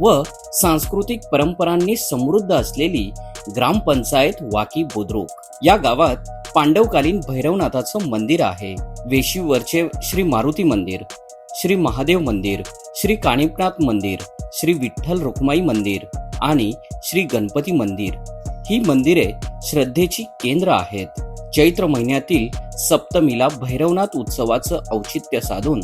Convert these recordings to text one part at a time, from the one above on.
व सांस्कृतिक परंपरांनी समृद्ध असलेली ग्रामपंचायत वाकी बुद्रुक. या गावात पांडवकालीन भैरवनाथाचं मंदिर आहे. वेशीवरचे श्री मारुती मंदिर श्री महादेव मंदिर श्री काणिपनाथ मंदिर श्री विठ्ठल रुक्माई मंदिर आणि श्री गणपती मंदिर ही मंदिरे श्रद्धेची केंद्र आहेत. चैत्र महिन्यातील सप्तमीला भैरवनाथ उत्सवाचं औचित्य साधून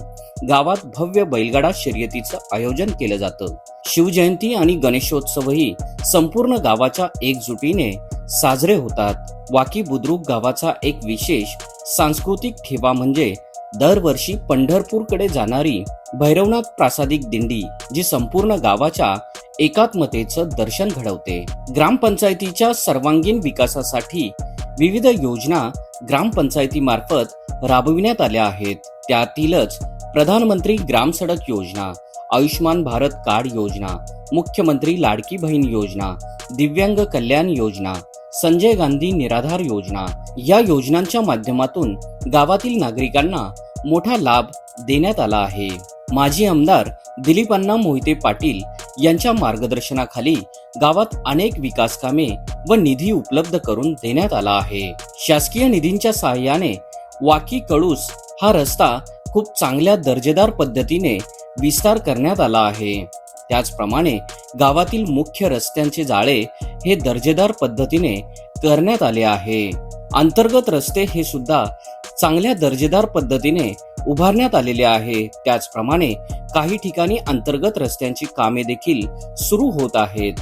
गावात भव्य बैलगाडा शर्यतीचं आयोजन केलं जातं. शिवजयंती आणि गणेशोत्सवही संपूर्ण गावाच्या एकजुटीने साजरे होतात. वाकी बुद्रुक गावाचा एक विशेष सांस्कृतिक ठेवा म्हणजे दरवर्षी पंढरपूरकडे जाणारी भैरवनाथ प्रासादिक दिंडी जी संपूर्ण गावाच्या एकात्मतेचं दर्शन घडवते. ग्रामपंचायतीच्या सर्वांगीण विकासासाठी विविध योजना ग्रामपंचायतीमार्फत राबविण्यात आल्या आहेत. त्यातीलच प्रधानमंत्री ग्राम सडक योजना आयुष्मान भारत कार्ड योजना मुख्यमंत्री लाडकी बहीण योजना दिव्यांग कल्याण योजना संजय गांधी निराधार योजना या योजनांच्या माध्यमातून गावातील नागरिकांना मोठा लाभ देण्यात आला आहे. माजी आमदार दिलीपांना मोहिते पाटील यांच्या मार्गदर्शनाखाली गावात अनेक विकास कामे व निधी उपलब्ध करून देण्यात आला आहे. शासकीय निधींच्या सहाय्याने वाकी कळूस हा रस्ता खूप चांगल्या दर्जेदार पद्धतीने विस्तार करण्यात आला आहे. त्याचप्रमाणे गावातील मुख्य रस्त्यांचे जाळे हे दर्जेदार पद्धतीने करण्यात आले आहे. अंतर्गत रस्ते हे सुद्धा चांगल्या दर्जेदार पद्धतीने उभारण्यात आलेले आहे. त्याचप्रमाणे काही ठिकाणी अंतर्गत रस्त्यांची कामे देखील सुरू होत आहेत.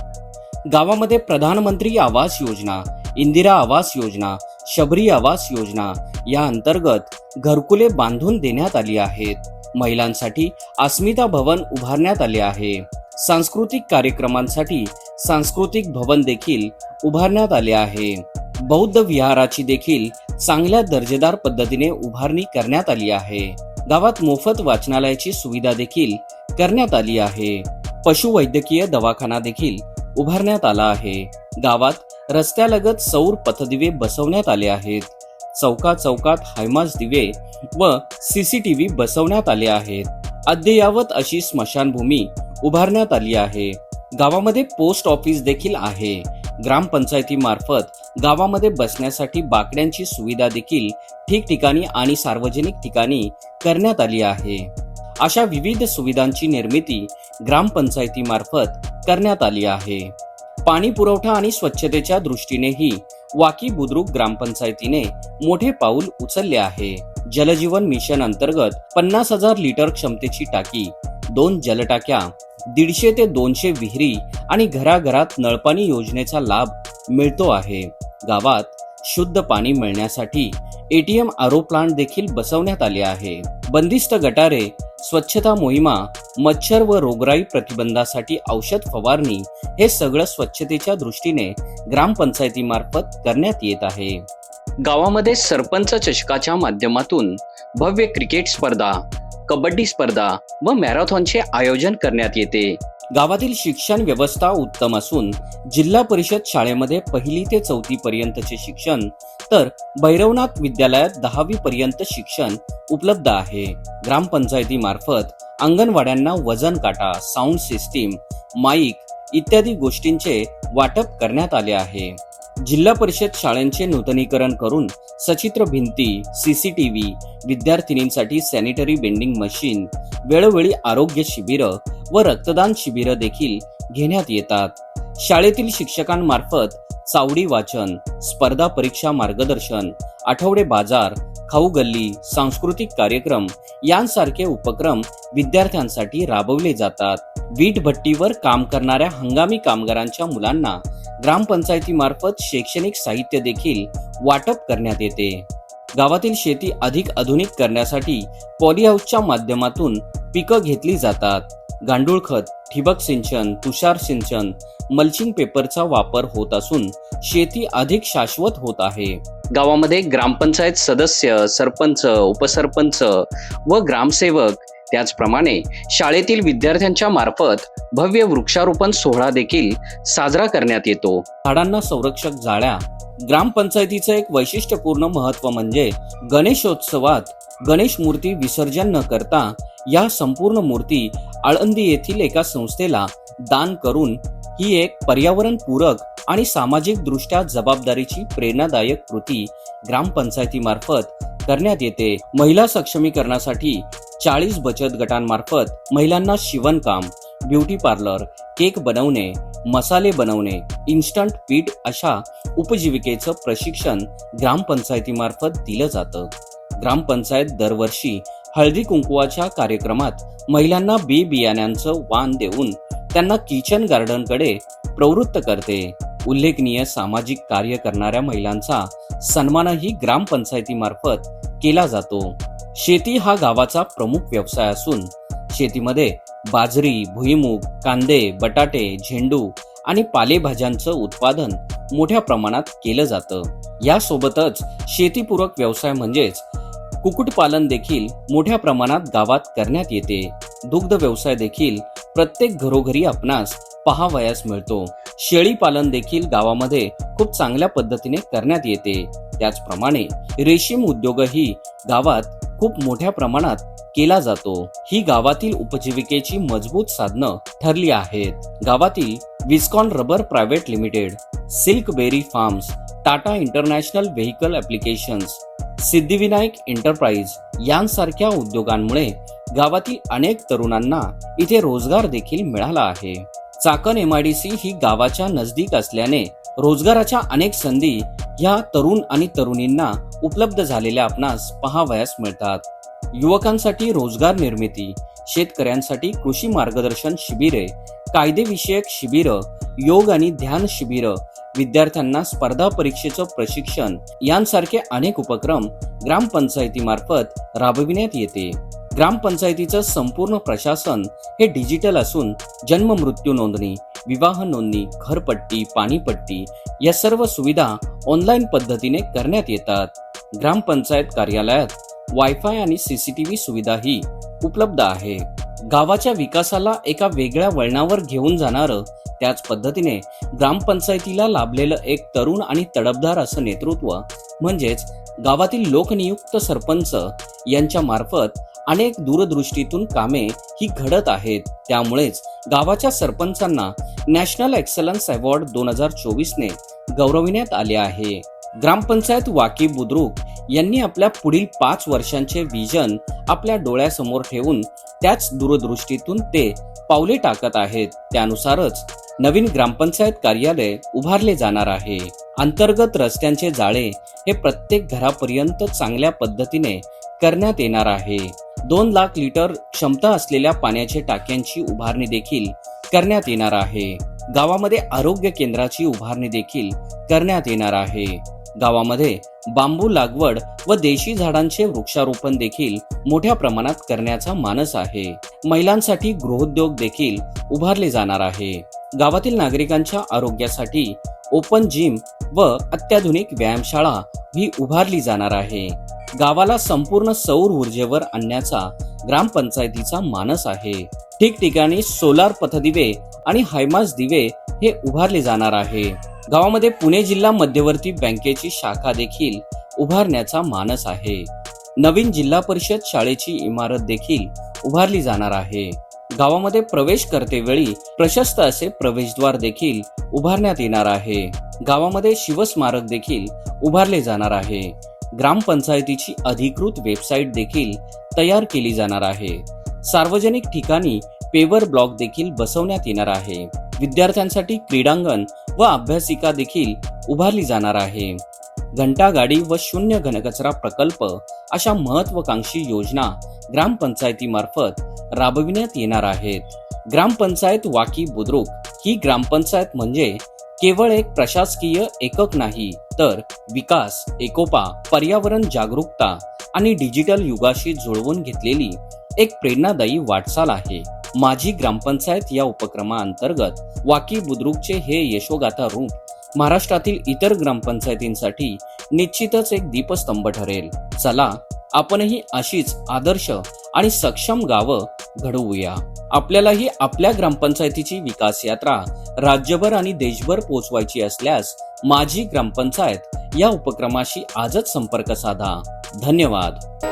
गावामध्ये प्रधानमंत्री आवास योजना इंदिरा आवास योजना शबरी आवास योजना या अंतर्गत घरकुले बांधून देण्यात आली आहेत. महिलांसाठी अस्मिता भवन उभारण्यात आले आहे. सांस्कृतिक कार्यक्रमांसाठी सांस्कृतिक भवन देखील उभारण्यात आले आहे. बौद्ध विहाराची देखील चांगल्या दर्जेदार पद्धतीने उभारणी करण्यात आली आहे. गावात मोफत वाचनालयाची सुविधा देखील करण्यात आली आहे. पशुवैद्यकीय दवाखाना देखील उभारण्यात आला आहे. गावात रस्त्यालगत सौर पथदिवे बसवण्यात आले आहेत. चौका चौकात हायमास दिवे व सीसीटीव्ही बसवण्यात आले आहेत. अद्ययावत अशी स्मशानभूमी उभारण्यात आली आहे. गावामध्ये पोस्ट ऑफिस देखील आहे. ग्रामपंचायतीमार्फत गावामध्ये बसण्यासाठी बाकड्यांची सुविधा देखील ठिकठिकाणी आणि सार्वजनिक ठिकाणी करण्यात आली आहे. अशा विविध सुविधांची निर्मिती ग्रामपंचायतीमार्फत करण्यात आली आहे. पाणी पुरवठा आणि स्वच्छतेच्या दृष्टीनेही वाकी बुद्रुक ग्रामपंचायतीने मोठे पाऊल उचलले आहे. जलजीवन मिशन अंतर्गत पन्नास हजार लिटर क्षमतेची टाकी दोन जलटाक्या दीडशे ते दोनशे विहिरी आणि घराघरात नळपाणी योजनेचा लाभ मिळतो आहे. गावात शुद्ध पाणी मिळण्यासाठी एटीएम आरो प्लांट देखील बसवण्यात आले आहे. बंदिस्त गटारे स्वच्छता मोहिमा मच्छर व रोगराई प्रतिबंधासाठी औषध फवारणी हे सगळं स्वच्छतेच्या दृष्टीने ग्रामपंचायतीमार्फत करण्यात येत आहे. गावामध्ये सरपंच चषकाच्या माध्यमातून भव्य क्रिकेट स्पर्धा कबड्डी स्पर्धा व मॅरेथॉनचे आयोजन करण्यात येते. गावातील शिक्षण व्यवस्था उत्तम असून जिल्हा परिषद शाळेमध्ये पहिली ते चौथी पर्यंतचे शिक्षण तर भैरवनाथ विद्यालयात दहावी पर्यंत शिक्षण उपलब्ध आहे. ग्रामपंचायतीमार्फत अंगणवाड्यांना वजन काटा साऊंड सिस्टीम माईक इत्यादी गोष्टींचे वाटप करण्यात आले आहे. जिल्हा परिषद शाळांचे नूतनीकरण करून सचित्र भिंती सीसीटीव्ही विद्यार्थिनींसाठी सॅनिटरी बेंडिंग मशीन वेळोवेळी आरोग्य शिबिरं व रक्तदान शिबिरं देखील घेण्यात येतात. शाळेतील शिक्षकांमार्फत चावडी वाचन स्पर्धा परीक्षा मार्गदर्शन आठवडे बाजार खाऊ गल्ली सांस्कृतिक कार्यक्रम यांसारखे उपक्रम विद्यार्थ्यांसाठी राबवले जातात. वीट भट्टीवर काम करणाऱ्या हंगामी कामगारांच्या मुलांना ग्रामपंचायतीमार्फत शैक्षणिक साहित्य देखील वाटप करण्यात येते. गावातील शेती अधिक आधुनिक करण्यासाठी पॉली हाऊसच्या माध्यमातून पिकं घेतली जातात. गांडूळ खत ठिबक सिंचन तुषार सिंचन मल्चिंग पेपरचा वापर होत असून शेती अधिक शाश्वत होत आहे. गावामध्ये ग्रामपंचायत सदस्य सरपंच उपसरपंच व ग्रामसेवक त्याचप्रमाणे शाळेतील विद्यार्थ्यांच्या मार्फत भव्य वृक्षारोपण सोहळा देखील साजरा करण्यात येतो. झाडांना संरक्षक जाळ्या ग्रामपंचायतीचं एक वैशिष्ट्यपूर्ण महत्त्व म्हणजे गणेशोत्सवात गणेश मूर्ती विसर्जन न करता या संपूर्ण मूर्ती आळंदी येथील एका संस्थेला दान करून ही एक पर्यावरण पूरक आणि सामाजिक दृष्ट्या जबाबदारीची प्रेरणादायक कृती ग्रामपंचायतीमार्फत करण्यात येते. महिला सक्षमीकरणासाठी चाळीस बचत गटांमार्फत महिलांना शिवणकाम ब्युटी पार्लर केक बनवणे मसाले बनवणे इन्स्टंट पीठ अशा उपजीविकेचं प्रशिक्षण ग्रामपंचायतीमार्फत दिलं जातं. ग्रामपंचायत दरवर्षी हळदी कुंकुवाच्या कार्यक्रमात महिलांना बी बियाण्यांचं वाण देऊन त्यांना किचन गार्डनकडे प्रवृत्त करते. उल्लेखनीय सामाजिक कार्य करणाऱ्या महिलांचा सन्मानही ग्रामपंचायतीमार्फत केला जातो. शेती हा गावाचा प्रमुख व्यवसाय असून शेतीमध्ये बाजरी भुईमूग कांदे बटाटे झेंडू आणि पालेभाज्यांचं उत्पादन मोठ्या प्रमाणात केलं जातं. यासोबतच शेतीपूरक व्यवसाय म्हणजेच कुक्कुटपालन देखील मोठ्या प्रमाणात गावात करण्यात येते. दुग्ध व्यवसाय देखील प्रत्येक घरोघरी आपणास पहावयास मिळतो. शेळी पालन देखील गावामध्ये खूप चांगल्या पद्धतीने करण्यात येते. त्याचप्रमाणे रेशीम उद्योगही गावात खूप मोठ्या प्रमाणात केला जातो. ही गावातील उपजीविकेची मजबूत साधनं ठरली आहेत. गावातील Viscon Rubber Private Limited Silk Berry Farms Tata International Vehicle Applications Siddhivinayak Enterprise यांसारख्या उद्योगांमुळे गावातील अनेक तरुणांना इथे रोजगार देखील मिळाला आहे. चाकण एमआयडीसी ही गावाच्या नजदीक असल्याने रोजगाराच्या अनेक संधी ह्या तरुण आणि तरुणींना उपलब्ध झालेल्या आपणास पहावयास मिळतात. युवकांसाठी रोजगार निर्मिती शेतकऱ्यांसाठी कृषी मार्गदर्शन शिबिरे कायदेविषयक शिबिरं योग आणि ध्यान शिबिरं विद्यार्थ्यांना स्पर्धा परीक्षेचं प्रशिक्षण. यांसारखे अनेक उपक्रम ग्रामपंचायतीमार्फत राबविण्यात येते. ग्रामपंचायतीचं संपूर्ण प्रशासन हे डिजिटल असून जन्म मृत्यू नोंदणी विवाह नोंदणी घरपट्टी पाणीपट्टी या सर्व सुविधा ऑनलाईन पद्धतीने करण्यात येतात. ग्रामपंचायत कार्यालयात वायफाय आणि सीसीटीव्ही सुविधाही उपलब्ध आहे. गावाच्या विकासाला एका वेगळ्या वळणावर घेऊन जाणारं त्याच पद्धतीने ग्रामपंचायतीला लाभलेलं एक तरुण आणि तडफदार असं नेतृत्व म्हणजेच गावातील लोकनियुक्त सरपंच यांच्या मार्फत अनेक दूरदृष्टीतून कामे ही घडत आहेत. त्यामुळेच गावाच्या सरपंचांना नॅशनल एक्सलन्स अवॉर्ड दोन हजार चोवीसने गौरविण्यात आले आहे. ग्रामपंचायत वाकी बुद्रुक यांनी आपल्या पुढील पाच वर्षांचे विजन आपल्या डोळ्यासमोर ठेवून त्याच दूरदृष्टीतून ते पावले टाकत आहेत. त्यानुसारच नवीन ग्रामपंचायत कार्यालय उभारले जाणार आहे. अंतर्गत रस्त्यांचे जाळे हे प्रत्येक घरापर्यंत चांगल्या पद्धतीने करण्यात येणार आहे. दोन लाख लिटर क्षमता असलेल्या पाण्याच्या टाक्यांची उभारणी देखील करण्यात येणार आहे. गावामध्ये आरोग्य केंद्राची उभारणी देखील करण्यात येणार आहे. गावामध्ये बांबू लागवड व देशी झाडांचे वृक्षारोपण देखील मोठ्या प्रमाणात करण्याचा मानस आहे. महिलांसाठी गृहोद्योग देखील उभारले जाणार आहे. गावातील नागरिकांच्या आरोग्यासाठी ओपन जिम व अत्याधुनिक व्यायामशाळा ही उभारली जाणार आहे. गावाला संपूर्ण सौर ऊर्जेवर आणण्याचा ग्रामपंचायतीचा मानस आहे. ठिकठिकाणी सोलार पथदिवे आणि हायमास दिवे हे उभारले जाणार आहे. गावामध्ये पुणे जिल्हा मध्यवर्ती बँकेची शाखा देखील उभारण्याचा मानस आहे. नवीन जिल्हा परिषद शाळेची इमारत देखील उभारली जाणार आहे. गावामध्ये प्रवेश करतेवेळी प्रशस्त असे प्रवेशद्वार देखील उभारण्यात येणार आहे. गावामध्ये शिवस्मारक देखील उभारले जाणार आहे. ग्रामपंचायतीची अधिकृत वेबसाईट देखील तयार केली जाणार आहे. सार्वजनिक ठिकाणी पेवर ब्लॉक देखील बसवण्यात येणार आहे. विद्यार्थ्यांसाठी क्रीडांगण व अभ्यासिका देखील उभारली जाणार आहे. घंटागाडी व शून्य घनकचरा प्रकल्प अशा महत्वाकांक्षी योजना ग्रामपंचायतीमार्फत राबविण्यात येणार आहेत. ग्रामपंचायत वाकी बुद्रुक ही ग्रामपंचायत म्हणजे केवळ एक प्रशासकीय एकक नाही तर विकास एकोपा पर्यावरण जागरूकता आणि डिजिटल युगाशी जुळवून घेतलेली एक प्रेरणादायी वाटचाल आहे. माझी ग्रामपंचायत या उपक्रमाअंतर्गत वाकी बुद्रुकचे हे यशोगाथा रूप महाराष्ट्रातील इतर ग्रामपंचायतींसाठी निश्चितच एक दीपस्तंभ ठरेल. चला आपणही अशीच आदर्श आणि सक्षम गावं घडवूया. आपल्यालाही आपल्या ग्रामपंचायतीची विकास यात्रा राज्यभर आणि देशभर पोहोचवायची असल्यास माझी ग्रामपंचायत या उपक्रमाशी आजच संपर्क साधा. धन्यवाद.